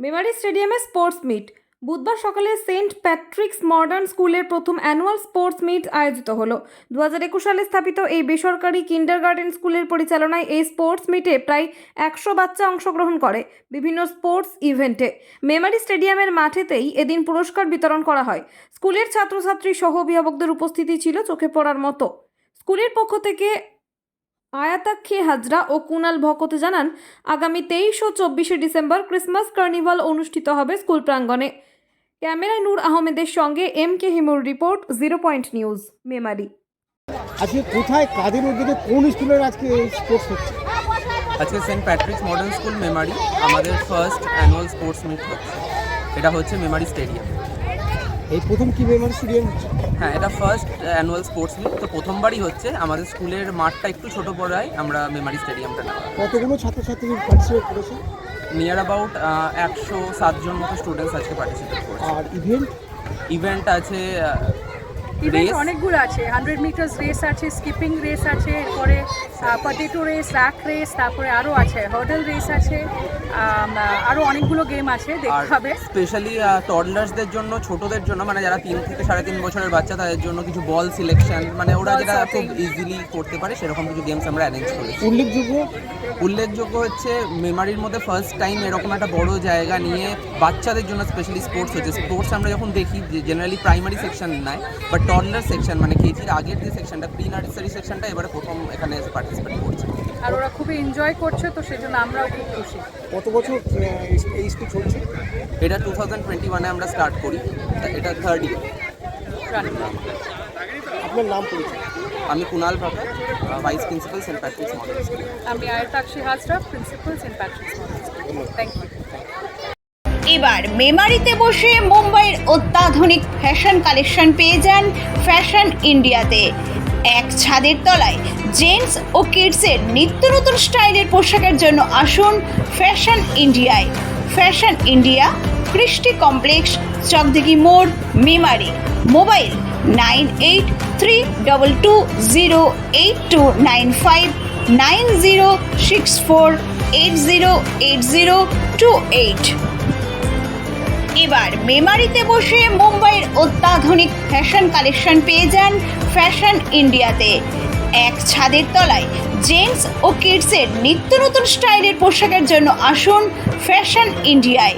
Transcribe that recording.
মেমারি স্টেডিয়ামে sports meet. বুধবার সকালে সেন্ট প্যাট্রিক্স মডার্ন স্কুলের প্রথম অ্যানুয়াল স্পোর্টস মিট আয়োজিত হলো। দু হাজার একুশ সালে স্থাপিত এই বেসরকারি কিন্ডারগার্টেন স্কুলের পরিচালনায় এই স্পোর্টস মিটে প্রায় একশো বাচ্চা অংশগ্রহণ করে বিভিন্ন স্পোর্টস ইভেন্টে। মেমারি স্টেডিয়ামের মাঠেতেই এদিন পুরস্কার বিতরণ করা হয়। স্কুলের ছাত্রছাত্রী সহ অভিভাবকদের উপস্থিতি ছিল চোখে পড়ার মতো। স্কুলের পক্ষ থেকে আয়াতাক্ষী হাজরা ও কুনাল ভকত জানান আগামী তেইশ ও চব্বিশে ডিসেম্বর ক্রিসমাস কার্নিভাল অনুষ্ঠিত হবে স্কুল প্রাঙ্গণে। ক্যামেরায় নূর আহমেদের সঙ্গে M K হিমুর report zero point news Memari. আজকে কোথায় কাদের উদ্যোগে কোন স্কুলের আজকে স্পোর্টস হচ্ছে? আজকে saint Patrick's modern school Memari আমাদের ফার্স্ট অ্যানুয়াল স্পোর্টস মিট হচ্ছে। এটা হচ্ছে মেমারি স্টেডিয়াম। এই প্রথম কি মেমারি স্টেডিয়াম হ্যাঁ এটা ফার্স্ট অ্যানুয়াল স্পোর্টস মিট তো প্রথমবারই হচ্ছে আমাদের স্কুলের মাঠটা একটু ছোট পড়ায় আমরা মেমারি স্টেডিয়ামটা নেওয়া। কতগুলো ছাত্রছাত্রী পার্টিসিপেট করেছে? নিয়ার অ্যাবাউট একশো সাতজন মতো স্টুডেন্টস আজকে পার্টিসিপেট করেছে। আর ইভেন্ট ইভেন্ট আছে ইভেন্ট অনেকগুলো আছে হান্ড্রেড মিটার্স রেস আছে স্কিপিং রেস আছে এরপরে পটেটো রেস র্যাক রেস তারপরে আরও আছে হার্ডেল রেস আছে আরও অনেকগুলো গেম আছে দেখতে হবে। স্পেশালি টডলার্সদের জন্য ছোটদের জন্য মানে যারা তিন থেকে সাড়ে তিন বছরের বাচ্চা তাদের জন্য কিছু বল সিলেকশন মানে ওরা যেটা খুব ইজিলি করতে পারে সেরকম কিছু গেমস আমরা অ্যারেঞ্জ করেছি। উল্লেখযোগ্য? উল্লেখযোগ্য হচ্ছে মেমারির মধ্যে ফার্স্ট টাইম এরকম একটা বড় জায়গা নিয়ে বাচ্চাদের জন্য স্পেশালি স্পোর্টস হচ্ছে। স্পোর্টস আমরা যখন দেখি জেনারেলি প্রাইমারি সেকশন নেয় বাট টডলার সেকশন মানে কেজির আগের যে সেকশনটা প্রি নার্সারি সেকশনটা এবারে প্রথম এখানে এসে পার্টিসিপেট করছে। আর ওরা খুবই এনজয় করছে তো সেজন্য আমরাও খুব খুশি। কত বছর আহ, এই স্কুল চলছে? এটা টু থাউজেন্ড টোয়েন্টি ওয়ানে আমরা স্টার্ট করি তা এটা থার্ড ইয়ার আপনার নাম পরিচয়? আমি Kunal Vaka vice principal saint Patrick's model আমি Ayatakshi Hazra principal saint Patrick's model thank you এবার মেমারিতে বসে মুম্বাইয়ের অত্যাধুনিক ফ্যাশন কালেকশন পেয়ে যান ফ্যাশন ইন্ডিয়াতে। এক ছাদের তলায় জেন্টস ও কিডসের নিত্য নতুন স্টাইলের পোশাকের জন্য আসুন ফ্যাশন ইন্ডিয়ায়। Fashion India, Krishti complex, Chakdighi মোড়, Memari. Mobile nine eight three double two zero eight two nine five nine zero six four eight zero eight zero two eight. এবার মেমারিতে বসে মুম্বাইয়ের অত্যাধুনিক ফ্যাশন কালেকশন পেয়ে যান ফ্যাশন ইন্ডিয়াতে। এক ছাদের তলায় জেন্টস ও কিডসের নিত্য নতুন স্টাইলের পোশাকের জন্য আসুন ফ্যাশন ইন্ডিয়ায়।